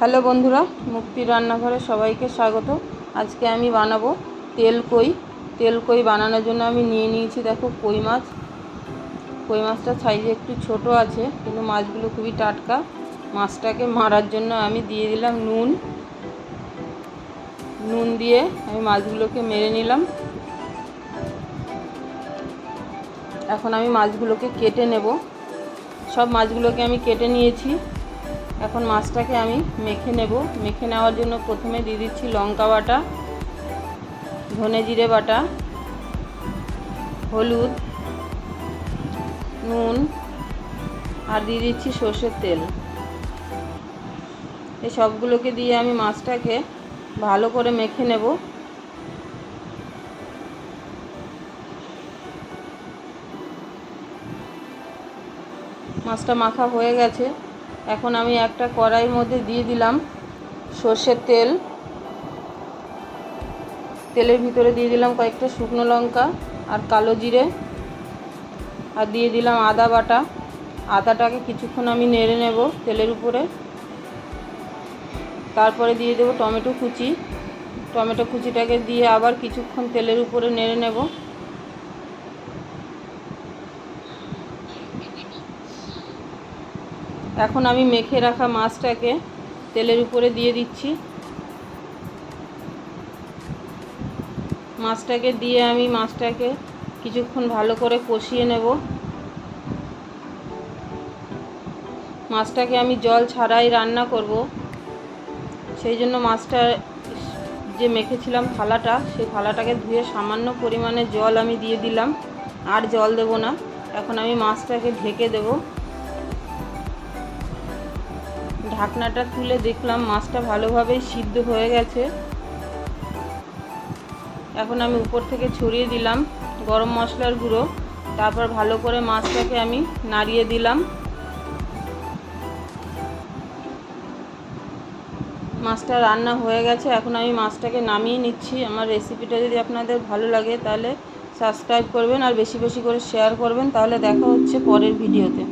Hello বন্ধুরা, মুক্তি রান্নাঘরে সবাইকে স্বাগত। আজকে আমি বানাবো তেল কই। তেল কই বানানোর জন্য আমি নিয়ে নিয়েছি, দেখো কই মাছ। কই মাছটা সাইজে একটু ছোট আছে, কিন্তু মাছগুলো খুবই টাটকা। মাছটাকে মারার জন্য আমি দিয়ে দিলাম নুন। নুন দিয়ে আমি মাছগুলোকে মেরে নিলাম। এখন আমি মাছগুলোকে কেটে নেব। সব মাছগুলোকে আমি কেটে নিয়েছি। এখন মাছটাকে আমি মেখে নেব। মেখে নেওয়ার জন্য প্রথমে দিয়ে দিচ্ছি লঙ্কা বাটা, ধনে জিরে বাটা, হলুদ, নুন, আর দিয়ে দিচ্ছি সর্ষের তেল। এই সবগুলোকে দিয়ে আমি মাছটাকে ভালো করে মেখে নেব। মাছটা মাখা হয়ে গেছে। এখন আমি একটা কড়াইয়ের মধ্যে দিয়ে দিলাম সর্ষের তেল। তেলের ভিতরে দিয়ে দিলাম কয়েকটা শুকনো লঙ্কা আর কালো জিরে। আর দিয়ে দিলাম আদা বাটা। আদাটাকে কিছুক্ষণ আমি নেড়ে নেব তেলের উপরে। তারপরে দিয়ে দেবো টমেটো কুচি। টমেটো কুচিটাকে দিয়ে আবার কিছুক্ষণ তেলের উপরে নেড়ে নেব। এখন আমি মেখে রাখা মাছটাকে তেলের উপরে দিয়ে দিচ্ছি। মাছটাকে দিয়ে আমি মাছটাকে কিছুক্ষণ ভালো করে কষিয়ে নেব। মাছটাকে আমি জল ছাড়াই রান্না করব। সেই জন্য মাছটা যে মেখেছিলাম থালাটা, সেই থালাটাকে ধুয়ে সামান্য পরিমাণে জল আমি দিয়ে দিলাম। আর জল দেব না। এখন আমি মাছটাকে ঢেকে দেবো। ঢাকনাটা তুলে দেখলাম মাছটা ভালোভাবেই সিদ্ধ হয়ে গেছে। এখন আমি উপর থেকে ছড়িয়ে দিলাম গরম মশলার গুঁড়ো। তারপর ভালো করে মাছটাকে আমি নাড়িয়ে দিলাম। মাছটা রান্না হয়ে গেছে, এখন আমি মাছটাকে নামিয়ে নিচ্ছি। আমার রেসিপিটা যদি আপনাদের ভালো লাগে তাহলে সাবস্ক্রাইব করবেন আর বেশি বেশি করে শেয়ার করবেন। তাহলে দেখা হচ্ছে পরের ভিডিওতে।